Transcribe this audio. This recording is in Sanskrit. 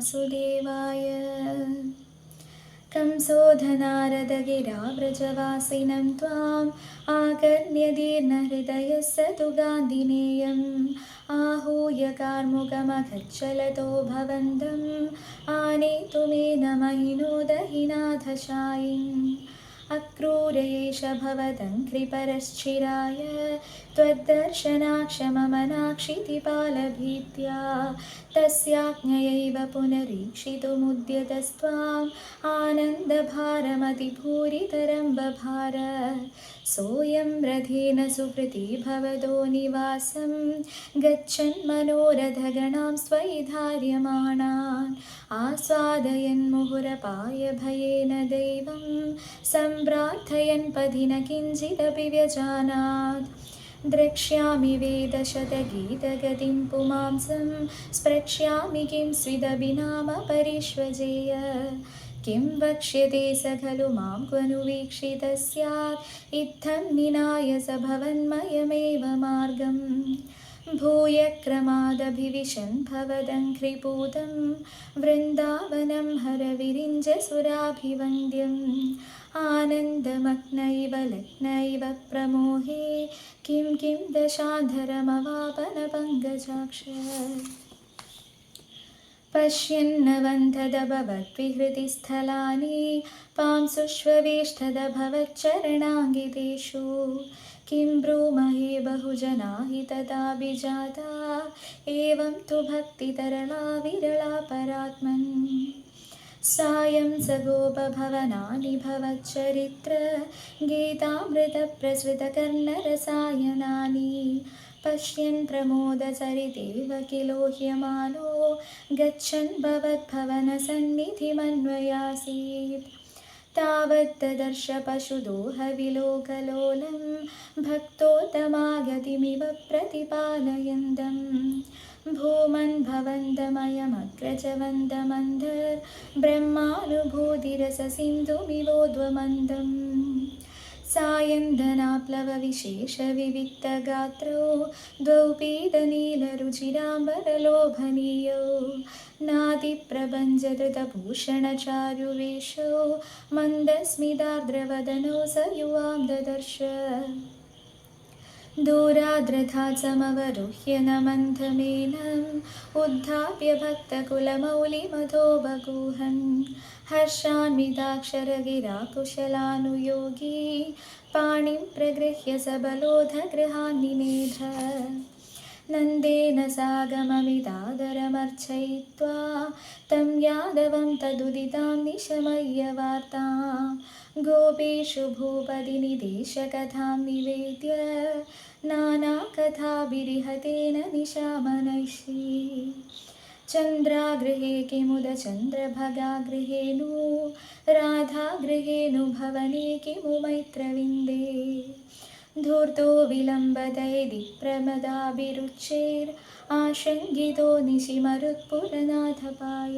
वासुदेवाय। कंसोधनारदगिराव्रजवासिनं त्वाम् आकर्ण्यदीर्णहृदयस्य तु गान्धिनेयम्। आहूय कार्मुकमखच्चलतो भवन्तम्। आनेतुमेन महिनोदहिनाथशायिम् अक्रूरेश भवतं कृपरश्चिराय त्वद्दर्शनाक्षममनाक्षितिपालभीत्या। तस्याज्ञयैव पुनरीक्षितुमुद्यतस्त्वाम् आनन्दभारमतिभूरितरं बभार सोऽयं रथेन सुकृती भवतो निवासं गच्छन् मनोरथगणां स्वयि धार्यमाणान् आस्वादयन् भयेन दैवं सम्प्रार्थयन् पदि न किञ्चिदपि व्यजानात् द्रक्ष्यामि वेदशतगीतगतिं पुमांसं स्प्रक्ष्यामि किं स्विदपि नाम परिष्वजेय किं वक्ष्यते स खलु मां क्वनु वीक्षितः स्यात् इत्थं निनाय स भवन्मयमेव मार्गम् भूय क्रमादभिविशन् भवदङ्घ्रिपूतं वृन्दावनं हरविरिञ्जसुराभिवन्द्यम् आनन्दमग्नैव लग्नैव प्रमोहे किं किं दशाधरमवापनपङ्कजाक्ष पश्यन्नवन्धदभवद्विहृतिस्थलानि पांसुष्ववेष्टदभवच्चरणाङ्गितेषु किं ब्रूमहे बहुजना हि तदाभिजाता एवं तु भक्तितरला विरला परात्मन् सायं स गोपभवनानि भवच्चरित्र गीतामृतप्रसृतकर्णरसायनानि पश्यन् प्रमोदसरितेव किलोह्यमानो गच्छन् भवद्भवनसन्निधिमन्वयासीत्। तावत्तदर्श पशुदोहविलोकलोलं भक्तोत्तमागतिमिव प्रतिपालयन्तम्। भूमन् भवन्तमयमग्रजवन्दमन्धर् ब्रह्मानुभूतिरससिन्धुमिवोद्वमन्दम् सायन्दनाप्लवविशेषविविक्तगात्रौ द्वौ पीतनीलरुचिराम्बरलोभनीयौ नादिप्रभञ्जधृतभूषणचारुवेषौ मन्दस्मितार्द्रवदनौ स युवां ददर्श दूराद्रथा समवरुह्य न मन्थमेनम् उद्धाप्य भक्तकुलमौलिमधो बगूहन् हर्षान्विताक्षरगिराकुशलानुयोगी पाणिं प्रगृह्य सबलोधगृहान्निनेध नन्देन सागममितादरमर्चयित्वा तं यादवं तदुदितां निशमय्यवार्तां गोपेषु भूपतिनिदेशकथां निवेद्य नानाकथाभिरिहतेन निशामनैषी चन्द्रागृहे किमुदचन्द्रभगागृहेणु राधागृहेणु भवने किमु मैत्रविन्दे धूर्तो विलम्बदैदि प्रमदाभिरुचेर् आशङ्गितो निशिमरुत्पुरनाथपाय